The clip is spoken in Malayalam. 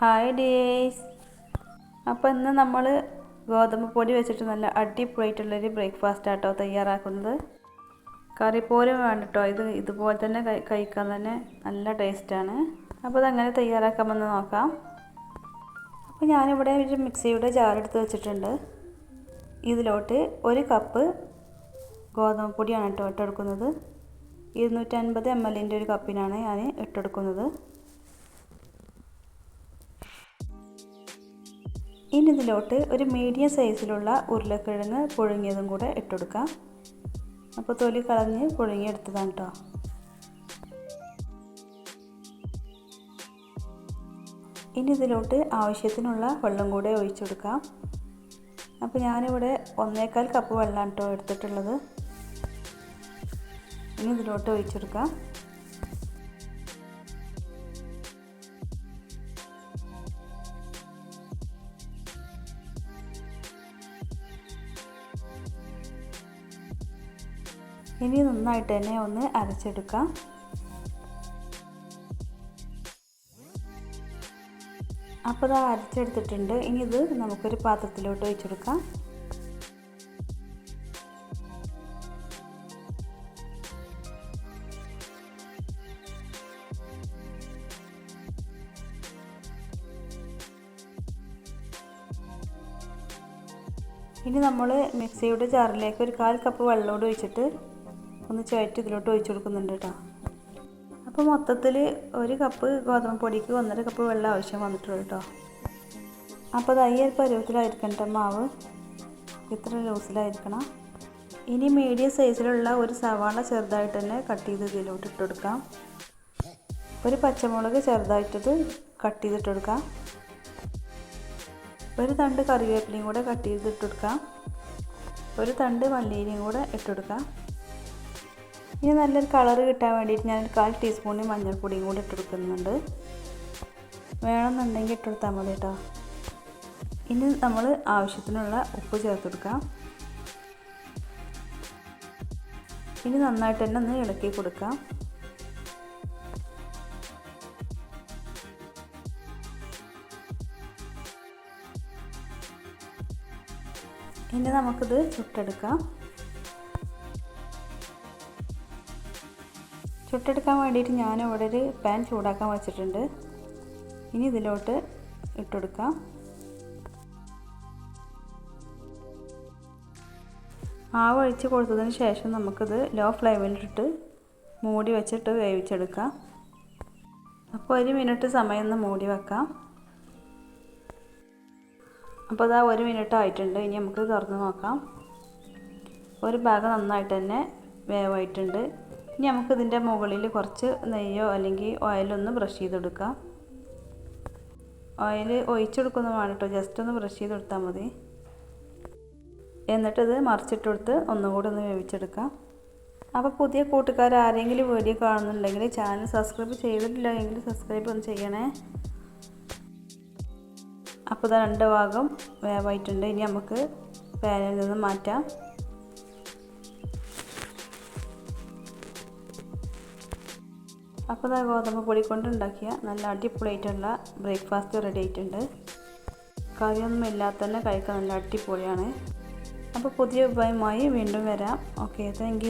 ഹായ് ഡേയ്സ് അപ്പോൾ ഇന്ന് നമ്മൾ ഗോതമ്പ് പൊടി വെച്ചിട്ട് നല്ല അടിപൊളിയായിട്ടുള്ളൊരു ബ്രേക്ക്ഫാസ്റ്റ് ആട്ടോ തയ്യാറാക്കുന്നത്. കറി പോലും വേണ്ട കേട്ടോ ഇത് ഇതുപോലെ തന്നെ കഴി- കഴിക്കാൻ തന്നെ നല്ല ടേസ്റ്റാണ്. അപ്പോൾ അതങ്ങനെ തയ്യാറാക്കാമെന്ന് നോക്കാം. അപ്പോൾ ഞാനിവിടെ ഒരു മിക്സിയുടെ ജാറെടുത്ത് വെച്ചിട്ടുണ്ട്. ഇതിലോട്ട് ഒരു കപ്പ് ഗോതമ്പ് പൊടിയാണ് കേട്ടോ ഇട്ടെടുക്കുന്നത്. ഇരുന്നൂറ്റൻപത് എം എല്ലിന്റെ ഒരു കപ്പിനാണ് ഞാൻ ഇട്ടെടുക്കുന്നത്. ഇനി ഇതിലോട്ട് ഒരു മീഡിയം സൈസിലുള്ള ഉരുളക്കിഴങ്ങ് പുഴുങ്ങിയതും കൂടെ ഇട്ടുകൊടുക്കാം അപ്പോൾ തൊലി കളഞ്ഞ് പുഴുങ്ങിയെടുത്തതാണ് കേട്ടോ ഇനി ഇതിലോട്ട് ആവശ്യത്തിനുള്ള വെള്ളം കൂടെ ഒഴിച്ചു കൊടുക്കാം അപ്പോൾ ഞാനിവിടെ ഒന്നേക്കാൽ കപ്പ് വെള്ളമാണ് കേട്ടോ എടുത്തിട്ടുള്ളത്. ഇനി ഇതിലോട്ട് ഒഴിച്ചെടുക്കാം. ഇനി നന്നായിട്ട് തന്നെ ഒന്ന് അരച്ചെടുക്കാം. അപ്പോൾ ഇത് അരച്ചെടുത്തിട്ടുണ്ട്. ഇനി ഇത് നമുക്കൊരു പാത്രത്തിലോട്ട് ഒഴിച്ചെടുക്കാം. ഇനി നമ്മൾ മിക്സിയുടെ ജാറിലേക്ക് ഒരു കാൽ കപ്പ് വെള്ളമോട് ഒഴിച്ചിട്ട് ഒന്ന് ചുവറ്റ് ഇതിലോട്ട് ഒഴിച്ചു കൊടുക്കുന്നുണ്ട് കേട്ടോ. അപ്പോൾ മൊത്തത്തിൽ ഒരു കപ്പ് ഗോതമ്പ് പൊടിക്ക് ഒന്നര കപ്പ് വെള്ളം ആവശ്യം വന്നിട്ടുള്ളൂ കേട്ടോ. അപ്പോൾ അത് അയ്യൽ പരുവത്തിലായിരിക്കണ്ട മാവ്. ഇത്ര ലൂസിലായിരിക്കണം. ഇനി മീഡിയം സൈസിലുള്ള ഒരു സവാള ചെറുതായിട്ട് തന്നെ കട്ട് ചെയ്ത് ഇതിലോട്ട് ഇട്ട് കൊടുക്കാം. ഒരു പച്ചമുളക് ചെറുതായിട്ടത് കട്ട് ചെയ്തിട്ട് കൊടുക്കാം. ഒരു തണ്ട് കറിവേപ്പിലയും കൂടെ കട്ട് ചെയ്തിട്ട് കൊടുക്കാം. ഒരു തണ്ട് മല്ലിയിലയും കൂടെ ഇട്ടുകൊടുക്കാം ഇനി നല്ലൊരു കളർ കിട്ടാൻ വേണ്ടിയിട്ട് ഞാൻ ഒരു കാൽ ടീസ്പൂണിൽ മഞ്ഞൾപ്പൊടിയും കൂടി ഇട്ടെടുക്കുന്നുണ്ട് വേണമെന്നുണ്ടെങ്കിൽ ഇട്ടെടുത്താൽ മതി കേട്ടോ ഇനി നമ്മൾ ആവശ്യത്തിനുള്ള ഉപ്പ് ചേർത്ത് കൊടുക്കാം. ഇനി നന്നായിട്ട് തന്നെ ഒന്ന് ഇളക്കി കൊടുക്കാം. ഇനി നമുക്കിത് ചുട്ടെടുക്കാം. ചുട്ടെടുക്കാൻ വേണ്ടിയിട്ട് ഞാൻ ഇവിടെ ഒരു പാൻ ചൂടാക്കാൻ വെച്ചിട്ടുണ്ട്. ഇനി ഇതിലോട്ട് ഇട്ടെടുക്കാം. മാവ് ഒഴിച്ച് കൊടുത്തതിന് ശേഷം നമുക്കിത് ലോ ഫ്ലെയിമിലിട്ട് മൂടി വെച്ചിട്ട് വേവിച്ചെടുക്കാം. അപ്പോൾ ഒരു മിനിറ്റ് സമയം ഒന്ന് മൂടി വെക്കാം. അപ്പോൾ അതാ ഒരു മിനിറ്റ് ആയിട്ടുണ്ട്. ഇനി നമുക്ക് തുറന്ന് നോക്കാം. ഒരു ഭാഗം നന്നായിട്ട് തന്നെ വേവായിട്ടുണ്ട്. ഇനി നമുക്കിതിന്റെ മുകളിൽ കുറച്ച് നെയ്യോ അല്ലെങ്കിൽ ഓയിലൊന്ന് ബ്രഷ് ചെയ്തെടുക്കാം. ഓയിൽ ഒഴിച്ചെടുക്കുന്നതാണ് കേട്ടോ ജസ്റ്റ് ഒന്ന് ബ്രഷ് ചെയ്ത് കൊടുത്താൽ മതി. എന്നിട്ടിത് മറിച്ചിട്ട് കൊടുത്ത് ഒന്നുകൂടി ഒന്ന് വേവിച്ചെടുക്കാം. അപ്പോൾ പുതിയ കൂട്ടുകാർ ആരെങ്കിലും വീഡിയോ കാണുന്നുണ്ടെങ്കിൽ ചാനൽ സബ്സ്ക്രൈബ് ചെയ്തിട്ടില്ല എങ്കിൽ സബ്സ്ക്രൈബ് ഒന്ന് ചെയ്യണേ. അപ്പോൾ ഇതാ രണ്ട് ഭാഗം വേവായിട്ടുണ്ട്. ഇനി നമുക്ക് പാനിൽ നിന്ന് മാറ്റാം. അപ്പോൾ ഇതാ ഗോതമ്പ് പൊടി കൊണ്ടുണ്ടാക്കിയ നല്ല അടിപൊളിയായിട്ടുള്ള ബ്രേക്ക്ഫാസ്റ്റ് റെഡി ആയിട്ടുണ്ട്. കറിയൊന്നും ഇല്ലാത്ത തന്നെ കഴിക്കാൻ നല്ല അടിപൊളിയാണ്. അപ്പോൾ പുതിയ ഉപായമായി വീണ്ടും വരാം. Okay thank